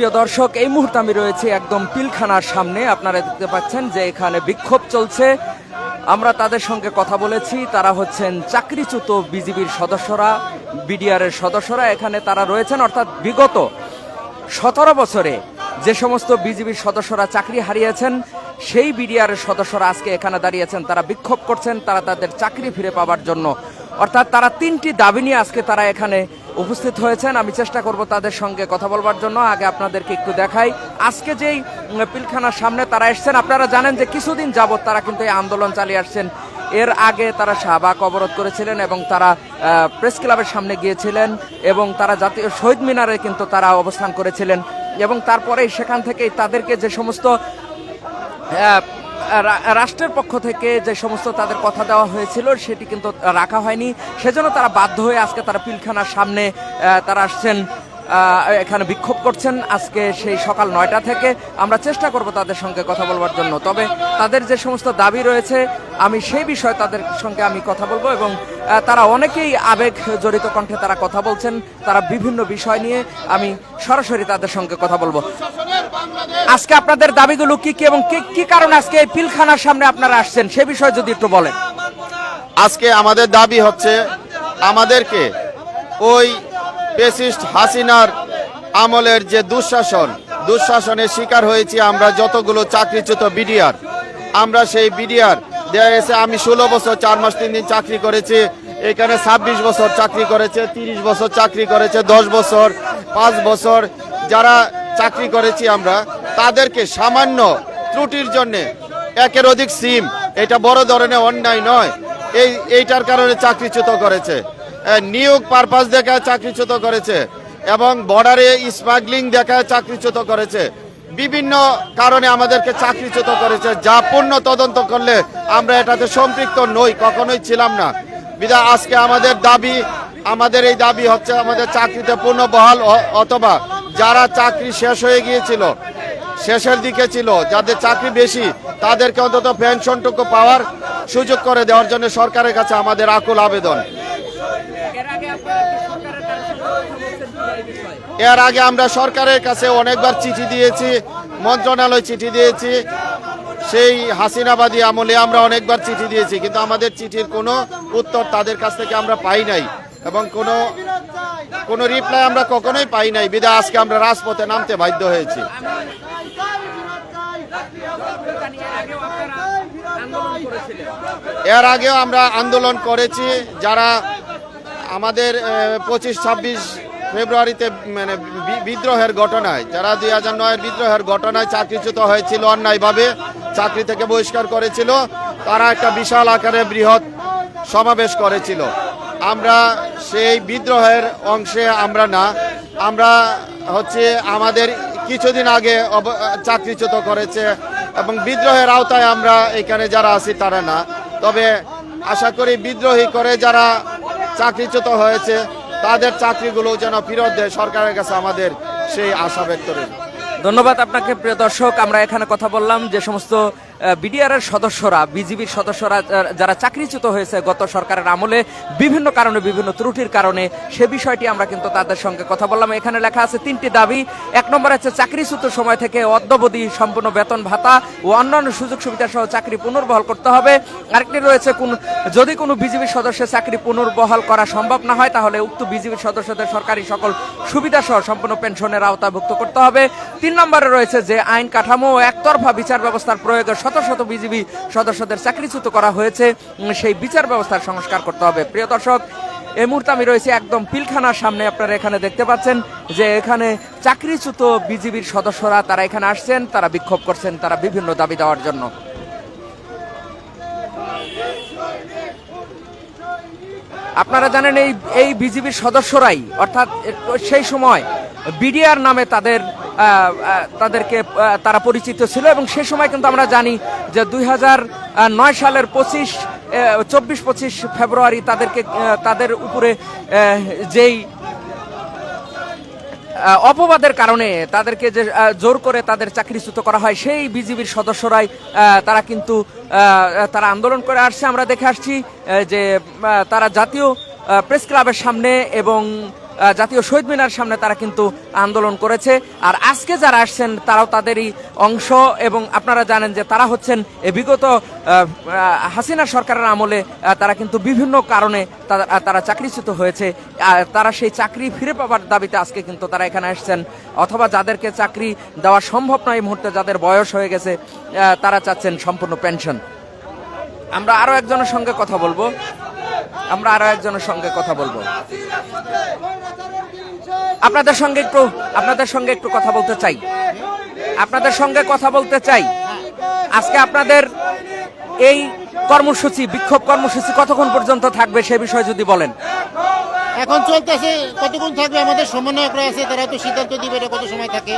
প্রিয় দর্শক, এই মুহূর্তে আমি রয়েছি একদম পিলখানার সামনে। আপনারা দেখতে পাচ্ছেন যে এখানে বিক্ষোভ চলছে। আমরা তাদের সঙ্গে কথা বলেছি। তারা হচ্ছেন চাকরিচ্যুত বিজিবির সদস্যরা বিডিআরের সদস্যরা। এখানে তারা রয়েছেন, অর্থাৎ বিগত সতেরো বছরে যে সমস্ত বিজিবির সদস্যরা চাকরি হারিয়েছেন, সেই বিডিআরের সদস্যরা আজকে এখানে দাঁড়িয়েছেন। তারা বিক্ষোভ করছেন, তারা তাদের চাকরি ফিরে পাওয়ার জন্য। অর্থাৎ তারা তিনটি দাবি নিয়ে আজকে তারা এখানে উপস্থিত হয়েছেন, আমি চেষ্টা করব তাদের সঙ্গে কথা বলবার জন্য। আগে আপনাদেরকে একটু দেখাই। আজকে যেই পিলখানার সামনে তারা এসছেন, আপনারা জানেন যে কিছুদিন যাবৎ তারা কিন্তু এই আন্দোলন চালিয়ে আসছেন। এর আগে তারা শাহবাগ অবরোধ করেছিলেন এবং তারা প্রেস ক্লাবের সামনে গিয়েছিলেন এবং তারা জাতীয় শহীদ মিনারে কিন্তু তারা অবস্থান করেছিলেন। এবং তারপরেই সেখান থেকেই তাদেরকে যে সমস্ত রাষ্ট্রের পক্ষ থেকে যে সমস্ত তাদের কথা দেওয়া হয়েছিল, সেটি কিন্তু রাখা হয়নি। সেজন্য তারা বাধ্য হয়ে আজকে তারা পিলখানার সামনে তারা আসছেন। এখানে বিক্ষোভ করছেন আজকে সেই সকাল নয়টা থেকে। আমরা চেষ্টা করব তাদের সঙ্গে কথা বলবার জন্য। তবে তাদের যে সমস্ত দাবি রয়েছে, আমি সেই বিষয়ে তাদের সঙ্গে আমি কথা বলব এবং তারা অনেকেই আবেগ জড়িত কণ্ঠে তারা কথা বলছেন। তারা বিভিন্ন বিষয় নিয়ে আমি সরাসরি তাদের সঙ্গে কথা বলব। আজকে আপনাদের দাবিগুলো কি কি এবং কি কি কারণে আজকে এই পিলখানার সামনে আপনারা আসছেন? সে বিষয়ে যদি একটু বলেন। আজকে আমাদের দাবি হচ্ছে আমাদেরকে ওই পেসিস্ট হাসিনার আমলের যে দুঃশাসন, দুঃশাসনের শিকার হয়েছি আমরা যতগুলো চাকরিচ্যুত বিডিআর। আমরা সেই বিডিআর, দেয়া গেছে আমি ষোলো বছর, চার মাস, তিন দিন চাকরি করেছি, এখানে ছাব্বিশ বছর চাকরি করেছে, তিরিশ বছর চাকরি করেছে, দশ বছর, পাঁচ বছর, যারা চাকরি করেছি আমরা, তাদেরকে সামান্য ত্রুটির জন্যে একের অধিক সিম, এটা বড় ধরনের অন্যায় নয়, এই, এইটার কারণে চাকরিচ্যুত করেছে। নিয়োগ পারপাস দেখায় চাকরিচ্যুত করেছে এবং বর্ডারে স্মাগলিং দেখায় চাকরিচ্যুত করেছে। বিভিন্ন কারণে আমাদেরকে চাকরিচ্যুত করেছে। যা পূর্ণ তদন্ত করলে আমরা এটাতে সম্পৃক্ত নই, কখনোই ছিলাম না। বিদা, আজকে আমাদের দাবি, আমাদের এই দাবি হচ্ছে আমাদের চাকরিতে পূর্ণ বহাল অথবা যারা চাকরি শেষ হয়ে গিয়েছিল, শেষের দিকে ছিল, যাদের চাকরি বেশি, তাদেরকে অন্তত পেনশনটুকু পাওয়ার সুযোগ করে দেওয়ার জন্য সরকারের কাছে আমাদের আকুল আবেদন। এর আগে আমরা সরকারের কাছে অনেকবার চিঠি দিয়েছি, মন্ত্রণালয় চিঠি দিয়েছি। সেই হাসিনাবাদী আমলে আমরা অনেকবার চিঠি দিয়েছি, কিন্তু আমাদের চিঠির কোনো উত্তর তাদের কাছ থেকে আমরা পাই নাই এবং কোনো কোনো রিপ্লাই আমরা কখনোই পাই নাই। বিদা আজকে আমরা রাজপথে নামতে বাধ্য হয়েছি। এর আগেও আমরা আন্দোলন করেছি, যারা আমাদের পঁচিশ, ছাব্বিশ ফেব্রুয়ারিতে মানে বিদ্রোহের ঘটনায়, যারা দুই হাজার নয়ের বিদ্রোহের ঘটনায় চাকরিচ্যুত হয়েছিল, অন্যায়ভাবে চাকরি থেকে বহিষ্কার করেছিল, তারা একটা বিশাল আকারে বৃহৎ সমাবেশ করেছিল। আমরা সেই বিদ্রোহের অংশে আমরা না, আমরা হচ্ছে আমাদের কিছুদিন আগে চাকরিচ্যুত করেছে এবং বিদ্রোহের আওতায় আমরা এখানে যারা আছি তারা না। তবে আশা করি বিদ্রোহী করে যারা চাকরিচ্যুত হয়েছে, তাদের চাকরিগুলো যেন ফেরত দেয় সরকারের কাছে আমাদের সেই আশা ব্যক্ত ধন্যবাদ আপনাকে, প্রিয় দর্শক। আমরা এখানে কথা বললাম যে সমস্ত বিডিআর এর সদস্যরা, বিজিবির সদস্যরা যারা- চাকরিচ্যুত হয়েছে গত সরকারের আমলে, বিভিন্ন কারণে, বিভিন্ন ত্রুটির কারণে সে বিষয়টি আমরা কিন্তু তাদের সঙ্গে কথা বললাম। এখানে লেখা আছে, তিনটি দাবি। এক নম্বর হচ্ছে, চাকরিচ্যুত সময় থেকে অদ্যবধি সম্পূর্ণ বেতন ভাতা ও অন্যান্য সুযোগ সুবিধা সহ চাকরি পুনর্বহাল করতে হবে। আরেকটি রয়েছে, কোন যদি কোনো বিজিবির সদস্যের চাকরি পুনর্বহাল করা সম্ভব না হয়, তাহলে উক্ত বিজিবির সদস্যদের সরকারি সকল সুবিধা সহ সম্পূর্ণ পেনশনের আওতাভুক্ত করতে হবে। তিন নম্বরে রয়েছে যে, আইন কাঠামো একতরফা বিচার ব্যবস্থার প্রয়োগে শত শত বিজিবি সদস্যদের চাকরিচ্যুত করা হয়েছে। সেই বিচার ব্যবস্থার সংস্কার করতে হবে। প্রিয় দর্শক, এই মুহূর্তে আমি রয়েছি একদম পিলখানার সামনে। আপনারা এখানে দেখতে পাচ্ছেন যে এখানে চাকরিচ্যুত বিজিবির সদস্যরা তারা এখানে আসছেন, তারা বিক্ষোভ করছেন, তারা বিভিন্ন দাবি দেওয়ার জন্য। আপনারা জানেন এই এই বিজিবির সদস্যরাই, অর্থাৎ সেই সময় বিডিআর নামে তাদের তাদেরকে তারা পরিচিত ছিল এবং সে সময় কিন্তু আমরা জানি যে দুই নয় সালের পঁচিশ চব্বিশ পঁচিশ ফেব্রুয়ারি তাদেরকে তাদের উপরে যেই অপবাদের কারণে তাদেরকে যে জোর করে তাদের চাকরিচ্যুত করা হয়, সেই বিজিবির সদস্যরাই তারা কিন্তু তারা আন্দোলন করে আসছে। আমরা দেখে আসছি যে তারা জাতীয় প্রেস ক্লাবের সামনে এবং জাতীয় শহীদ মিনার সামনে তারা কিন্তু আন্দোলন করেছে। আর আজকে যারা আসছেন, তারাও তাদেরই অংশ এবং আপনারা জানেন যে তারা হচ্ছেন বিগত হাসিনা সরকারের আমলে তারা কিন্তু বিভিন্ন কারণে তারা চাকরিচ্যুত হয়েছে। তারা সেই চাকরি ফিরে পাওয়ার দাবিতে আজকে কিন্তু তারা এখানে আসছেন। অথবা যাদেরকে চাকরি দেওয়া সম্ভব নয় এই মুহূর্তে, যাদের বয়স হয়ে গেছে তারা চাচ্ছেন সম্পূর্ণ পেনশন। আমরা আরও একজনের সঙ্গে কথা বলব। আমরা আরও একজনের সঙ্গে কথা বলব। আপনাদের সঙ্গে একটু আপনাদের সঙ্গে একটু কথা বলতে চাই। আপনাদের সঙ্গে কথা বলতে চাই। আজকে আপনাদের এই কর্মসূচি বিক্ষোভ কর্মসূচি কতক্ষণ পর্যন্ত থাকবে সে বিষয়ে যদি বলেন। এখন চলতেছে কতক্ষণ থাকবে আমাদের সমন্বয়করা আছে তারা তো সিদ্ধান্ত দিবে এটা কত সময় থাকে।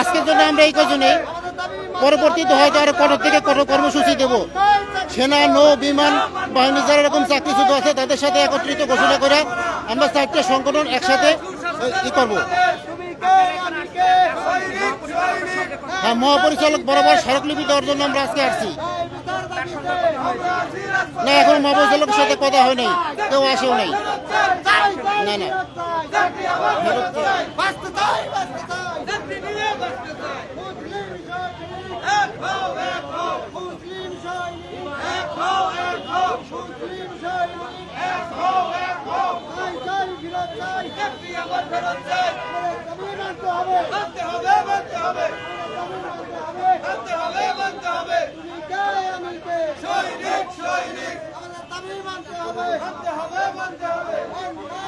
আজকের জন্য আমরা এই কজনে পরবর্তীতে হয়তো আরও কঠোর থেকে কঠোর কর্মসূচি দেব। সেনা, নৌ, বিমান, বাহিনী যারা এরকম চাকরিচ্যুত আছে, তাদের সাথে একত্রিত ঘোষণা করে আমরা চারটে সংগঠন একসাথে ই করব। হ্যাঁ মহাপরিচালক বরাবর স্মারকলিপি দেওয়ার জন্য আমরা আজকে আসছি। না, এখন মহাপরিচালকের সাথে কথা হয় নাই। কেউ আসেও নাই। না না। সৈনিক সৈনিক আমাদের দাবি মানতে হবে মানতে হবে মানতে হবে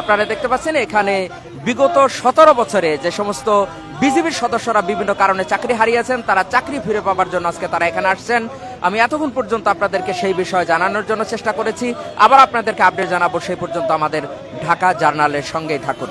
আপনারা দেখতে পাচ্ছেন, এখানে বিগত সতেরো বছরে যে সমস্ত বিজেপির সদস্যরা বিভিন্ন কারণে চাকরি হারিয়েছেন, তারা চাকরি ফিরে পাওয়ার জন্য আজকে তারা এখানে আসছেন। আমি এতক্ষণ পর্যন্ত আপনাদেরকে সেই বিষয়ে জানানোর জন্য চেষ্টা করেছি। আবার আপনাদেরকে আপডেট জানাব সেই পর্যন্ত আমাদের ঢাকা জার্নালের সঙ্গেই থাকুন।